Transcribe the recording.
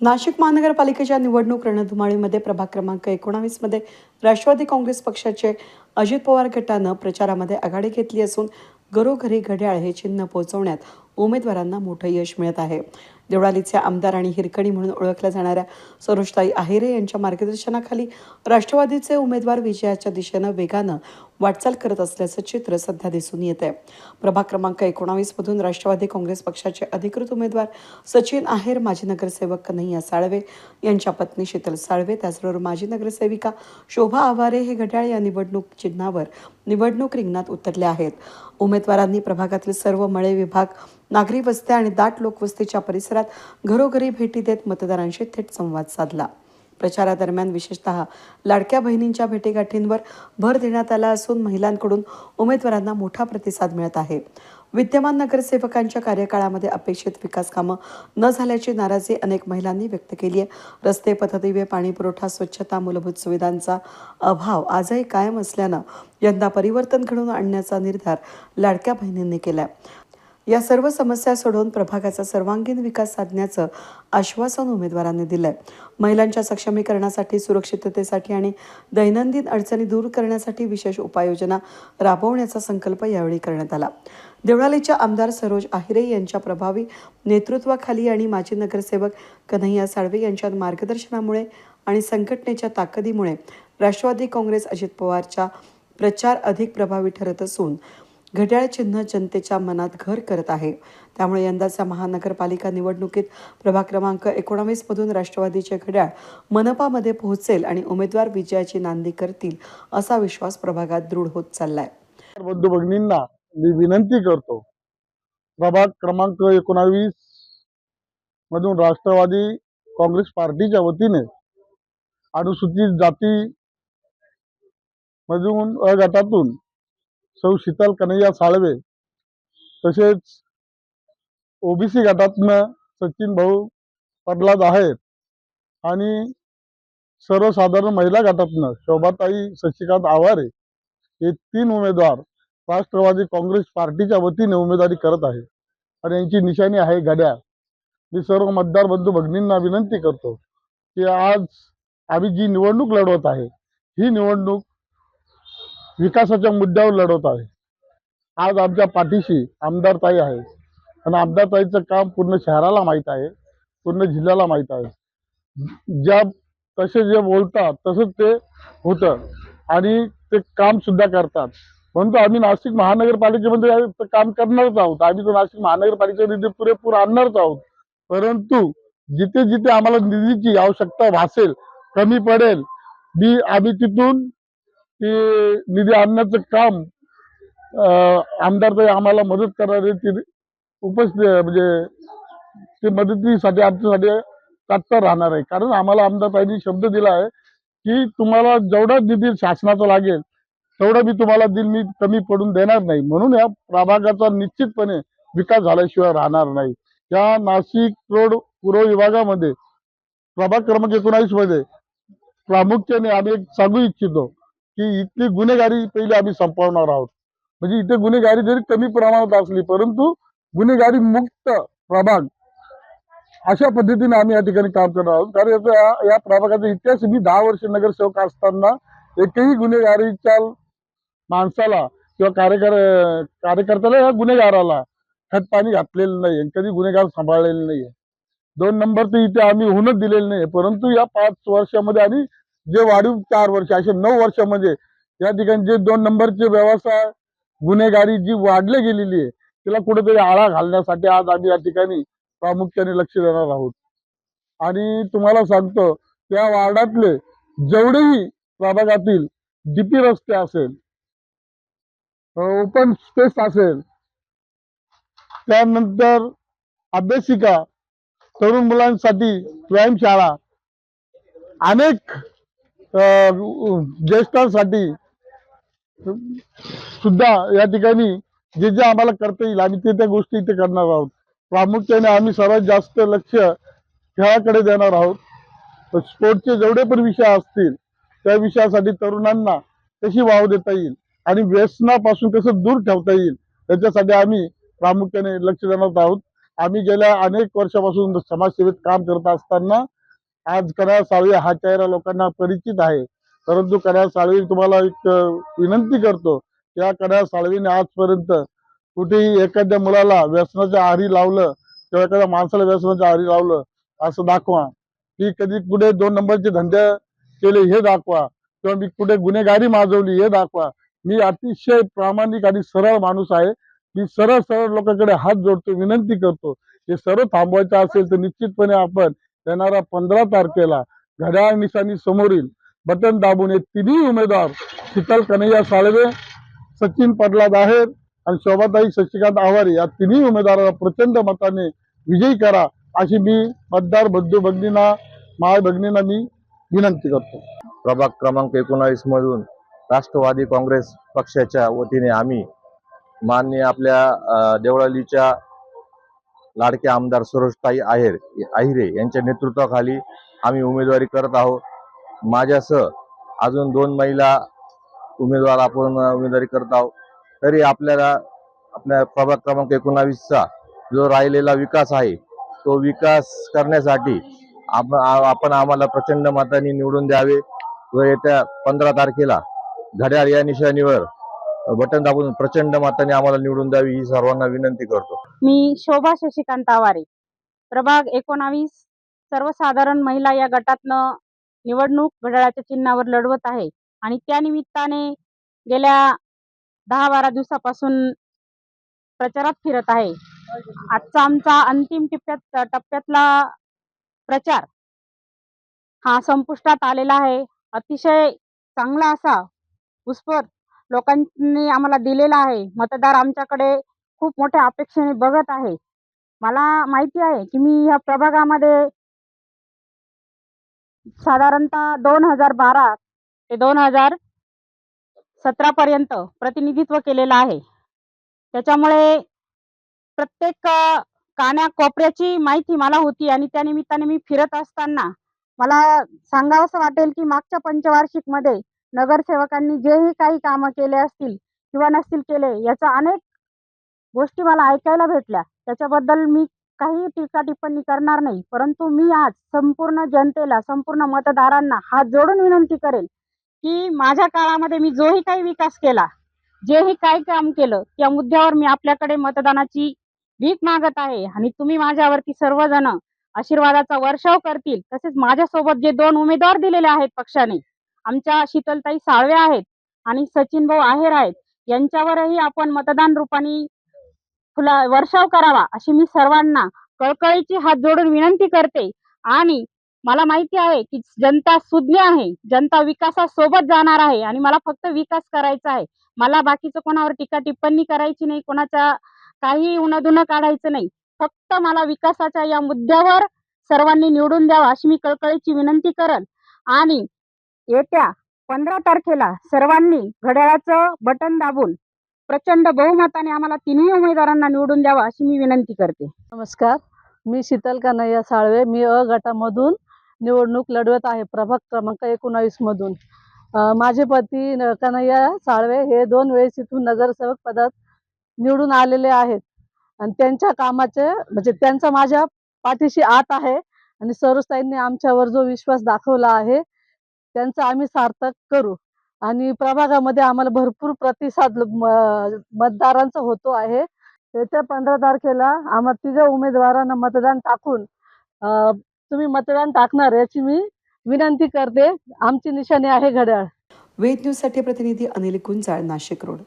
नाशिक महानगरपालिकेच्या निवडणूक रणधुमाळीमध्ये प्रभाग क्रमांक एकोणावीसमध्ये राष्ट्रवादी काँग्रेस पक्षाचे अजित पवार गटानं प्रचारामध्ये आघाडी घेतली असून घरोघरी घड्याळ हे चिन्ह पोहोचवण्यात उमेदवारांना मोठं यश मिळत आहे. देवळालीचे आमदार आणि हिरकणी म्हणून ओळखल्या जाणाऱ्या सरोजताई आहिरे यांच्या मार्गदर्शनाखाली राष्ट्रवादीचे उमेदवार विजयाच्या दिशेनं वेगानं वाटचाल करत असल्याचं चित्र सध्या दिसून येत आहे प्रभाग क्रमांक एकोणावीस मधून राष्ट्रवादी काँग्रेस पक्षाचे अधिकृत उमेदवार सचिन आहेर माजी नगरसेवक कन्हैया साळवे यांच्या पत्नी शीतल साळवे त्याचबरोबर माजी नगरसेविका शोभा आवारे हे घड्याळ या निवडणूक चिन्हावर निवडणूक रिंगणात उतरले आहेत. उमेदवारांनी प्रभागातील सर्व मळे विभाग नागरी वस्त्या आणि दाट लोकवस्तीच्या परिसरात घरोघरी भेटी देत मतदारांशी थेट संवाद साधला. प्रचारादरम्यान विशेषतः लाडक्या बहिणींच्या भेटीगाठींवर भर देण्यात आला असून महिलांकडून उमेदवारांना मोठा प्रतिसाद मिळत आहे. विद्यमान नगरसेवकांच्या कार्यकाळामध्ये अपेक्षित विकास कामं न झाल्याची नाराजी अनेक महिलांनी व्यक्त केली आहे. रस्ते पथदिवे पाणी पुरवठा स्वच्छता मूलभूत सुविधांचा अभाव आजही कायम असल्यानं यंदा परिवर्तन घडवून आणण्याचा निर्धार लाडक्या बहिणींनी केला या सर्व समस्या सोडवून प्रभागाचा सर्वांगीण विकास साधण्याचं आश्वासन उमेदवारांनी दिलंय. महिलांच्या सक्षमीकरणासाठी सुरक्षिततेसाठी आणि दैनंदिन अडचणी दूर करण्यासाठी विशेष उपाययोजना राबवण्याचा संकल्प यावेळी करण्यात आला. देवळालीच्या आमदार सरोज आहिरे यांच्या प्रभावी नेतृत्वाखाली आणि माजी नगरसेवक कन्हैया साळवे यांच्या मार्गदर्शनामुळे आणि संघटनेच्या ताकदीमुळे राष्ट्रवादी काँग्रेस अजित पवारच्या प्रचार अधिक प्रभावी ठरत असून घड्याळ चिन्ह जनतेच्या मनात घर करत आहे. त्यामुळे यंदाच्या महानगरपालिका निवडणुकीत प्रभाग क्रमांक एकोणावीस मधून राष्ट्रवादीचे घड्याळ मनपामध्ये पोहोचेल आणि उमेदवार विजयाची नांदी करतील असा विश्वास प्रभागात दृढ होत चाललाय. बंधू मी विनंती करतो प्रभाग क्रमांक एकोणावीस मधून राष्ट्रवादी काँग्रेस पार्टीच्या वतीने अनुसूचित जाती मधून गटातून सौ शीतल कन्हैया साळवे तसेच ओबीसी गटातनं सचिन भाऊ प्रल्हाद आहेत. आणि सर्वसाधारण महिला गटातनं शोभाताई शशिकांत आवारे हे तीन उमेदवार राष्ट्रवादी काँग्रेस पार्टीच्या वतीने उमेदवारी करत आहे आणि यांची निशाणी आहे घड्या मी सर्व मतदार बंधू भगिनींना विनंती करतो की आज आम्ही जी निवडणूक लढवत आहे ही निवडणूक विकासाच्या मुद्द्यावर लढवत आहे. आज आमच्या पाठीशी आमदारताई आहे आणि आमदारताईचं काम पूर्ण शहराला माहीत आहे. पूर्ण जिल्ह्याला माहीत आहे. ज्या तसे जे बोलतात तसंच ते होतं. आणि ते काम सुद्धा करतात. परंतु आम्ही नाशिक महानगरपालिकेमध्ये म्हणजे काम करणारच आहोत. आम्ही तो नाशिक महानगरपालिकेचा निधी पुरेपूर आणणारच आहोत. परंतु जिथे जिथे आम्हाला निधीची आवश्यकता भासेल कमी पडेल मी आम्ही तिथून की निधी आणण्याचं काम आमदारताई आमदार आम्हाला मदत करणारे ती उपस्थित म्हणजे ते मदतीसाठी आमच्यासाठी तत्पर राहणार आहे. कारण आम्हाला आमदारताईंनी शब्द दिला आहे की तुम्हाला जेवढा निधी शासनाचा लागेल तेवढा मी तुम्हाला दिल मी कमी पडून देणार नाही. म्हणून या प्रभागाचा निश्चितपणे विकास झाल्याशिवाय राहणार नाही. या नाशिक रोड पूर्व विभागामध्ये प्रभाग क्रमांक एकोणावीसमध्ये प्रामुख्याने आम्ही एक सांगू इच्छितो की इथली गुन्हेगारी पहिले आम्ही संपवणार आहोत. म्हणजे इथे गुन्हेगारी जरी कमी प्रमाणात असली परंतु गुन्हेगारी मुक्त प्रभाग अशा पद्धतीने आम्ही या ठिकाणी काम करणार आहोत. कारण याचा या प्रभागाचा इतिहास मी दहा वर्ष नगरसेवक असताना एकही गुन्हेगारीच्या माणसाला किंवा कार्यकर कार्यकर्त्याला या गुन्हेगाराला खत पाणी घातलेलं नाही कधी गुन्हेगार सांभाळलेले नाही दोन नंबर तर इथे आम्ही होऊनच दिलेले नाही परंतु या पाच वर्षामध्ये आम्ही जे वाढीव चार वर्ष असे नऊ वर्षामध्ये या ठिकाणी जे दोन नंबरचे व्यवसाय गुन्हेगारी जी वाढली गेलेली आहे तिला कुठेतरी आळा घालण्यासाठी आज आम्ही या ठिकाणी प्रामुख्याने लक्ष देणार आहोत. आणि तुम्हाला सांगतो त्या वार्डातले जेवढेही प्रभागातील डीपी रस्ते असेल ओपन स्पेस असेल त्यानंतर अभ्यासिका तरुण मुलांसाठी व्यायामशाळा अनेक ज्येष्ठांसाठी सुद्धा या ठिकाणी जे जे आम्हाला करता येईल आम्ही ते त्या गोष्टी इथे करणार आहोत. प्रामुख्याने आम्ही सर्वात जास्त लक्ष खेळाकडे देणार आहोत. स्पोर्टचे जेवढे पण विषय असतील त्या विषयासाठी तरुणांना कशी वाव देता येईल आणि व्यसनापासून कसं दूर ठेवता येईल त्याच्यासाठी आम्ही प्रामुख्याने लक्ष देणार आहोत. आम्ही गेल्या अनेक वर्षापासून समाजसेवेत काम करत असताना आज कन्हैया साळवी हा चेहरा लोकांना परिचित आहे. परंतु कन्हैया साळवी तुम्हाला एक विनंती करतो. या कन्हैया साळवीने आजपर्यंत कुठेही एखाद्या मुलाला व्यसनाच्या आहारी लावलं किंवा एखाद्या माणसाला व्यसनाच्या आहारी लावलं असं दाखवा. की कधी कुठे दोन नंबरचे धंदे केले हे दाखवा. किंवा मी कुठे गुन्हेगारी माजवली हे दाखवा. मी अतिशय प्रामाणिक आणि सरळ माणूस आहे. मी सरळ सरळ लोकांकडे हात जोडतो विनंती करतो. हे सर्व थांबवायचं असेल तर निश्चितपणे आपण येणाऱ्या पंधरा तारखेला घड्याळ निशाणी समोरील बटन दाबून हे तिन्ही उमेदवार शीतल कन्हैया साळवे सचिन पडलाद आहेर आणि शोभाताई शशिकांत आव्हारे या तिन्ही उमेदवाराला प्रचंड मताने विजयी करा अशी मी मतदार बंधू भगिनींना माय भगिनींना मी विनंती करतो. प्रभाग क्रमांक एकोणावीस मधून राष्ट्रवादी काँग्रेस पक्षाच्या वतीने आम्ही माननीय आपल्या देवळालीच्या लाडके आमदार सरोजताई आहेर आहिरे यांच्या नेतृत्वाखाली आम्ही उमेदवारी करत आहोत. माझ्यासह अजून दोन महिला उमेदवार आपण उमेदवारी करत आहोत. तरी आपल्याला आपल्या प्रभाग क्रमांक एकोणावीसचा जो राहिलेला विकास आहे तो विकास करण्यासाठी आप आपण आम्हाला प्रचंड मतांनी निवडून द्यावे व येत्या पंधरा तारखेला घड्याळ या निशाणीवर बटन दाबून प्रचंड मतांनी आम्हाला निवडून द्यावी ही सर्वांना विनंती करतो. मी शोभा शशिकांत आवारे प्रभाग एकोणावीस सर्वसाधारण महिला या गटातनं निवडणूक घड्याळाच्या चिन्हावर लढवत आहे आणि त्या निमित्ताने गेल्या दहा बारा दिवसापासून प्रचारात फिरत आहे. आजचा आमचा अंतिम टप्प्यात टप्प्यातला प्रचार हा संपुष्टात आलेला आहे. अतिशय चांगला असा उत्स्फूर्त लोकांनी आम्हाला दिलेला आहे. मतदार आमच्याकडे खूप मोठ्या अपेक्षेने बघत आहे. मला माहिती आहे की मी ह्या प्रभागामध्ये साधारणतः दोन हजार बारा ते दोन हजार सतरापर्यंत प्रतिनिधित्व केलेलं आहे. त्याच्यामुळे प्रत्येक काण्या कोपऱ्याची माहिती मला होती आणि त्या निमित्ताने मी फिरत असताना मला सांगावंसं वाटेल की मागच्या पंचवार्षिकमध्ये नगरसेवकांनी जेही काही कामं केले असतील किंवा नसतील केले याचा अनेक गोष्टी मला ऐकायला भेटल्या. त्याच्याबद्दल मी काही टीका टिप्पणी करणार नाही परंतु मी आज संपूर्ण जनतेला संपूर्ण मतदारांना हात जोडून विनंती करेल की माझ्या काळामध्ये मी जोही काही विकास केला जेही काही काम केलं त्या मुद्द्यावर मी आपल्याकडे मतदानाची भीक मागत आहे आणि तुम्ही माझ्यावरती सर्वजण आशीर्वादाचा वर्षाव करतील. तसेच माझ्यासोबत जे दोन उमेदवार दिलेले आहेत पक्षाने आमच्या शीतलताई साळवे आहेत आणि सचिन भाऊ आहेर आहेत. यांच्यावरही आपण मतदान रूपाने फुला वर्षाव करावा अशी मी सर्वांना कळकळीची हात जोडून विनंती करते. आणि मला माहिती आहे की जनता सुज्ञ आहे. जनता विकासासोबत जाणार आहे आणि मला फक्त विकास करायचा आहे. मला बाकीचं कोणावर टीका टिप्पणी करायची नाही कोणाचा काही उन्हाधुनं काढायचं नाही. फक्त मला विकासाच्या या मुद्द्यावर सर्वांनी निवडून द्यावा अशी मी कळकळीची विनंती करेन. आणि येत्या पंधरा तारखेला सर्वांनी घड्याळाचं बटन दाबून प्रचंड बहुमताने आम्हाला तिन्ही उमेदवारांना निवडून द्यावा अशी मी विनंती करते. नमस्कार. मी शीतल कन्हैया साळवे. मी अ गटामधून निवडणूक लढवत आहे. प्रभाग क्रमांक एकोणावीस मधून. माझे पती कन्हैया साळवे हे दोन वेळेस इथून नगरसेवक पदात निवडून आलेले आहेत. आणि त्यांच्या कामाचे म्हणजे त्यांचा माझ्या पाठीशी आत आहे. आणि सरोजताईंनी आमच्यावर जो विश्वास दाखवला आहे त्यांचं आम्ही सार्थक करू. आणि प्रभागामध्ये आम्हाला भरपूर प्रतिसाद म- मतदारांचा होतो आहे. येत्या पंधरा तारखेला आम्हा तिघ उमेदवारांना मतदान टाकून तुम्ही मतदान टाकणार याची मी विनंती करते. आमची निशाणी आहे घड्याळ. वेद न्यूजसाठी प्रतिनिधी अनिल गुंजाळ नाशिक रोड.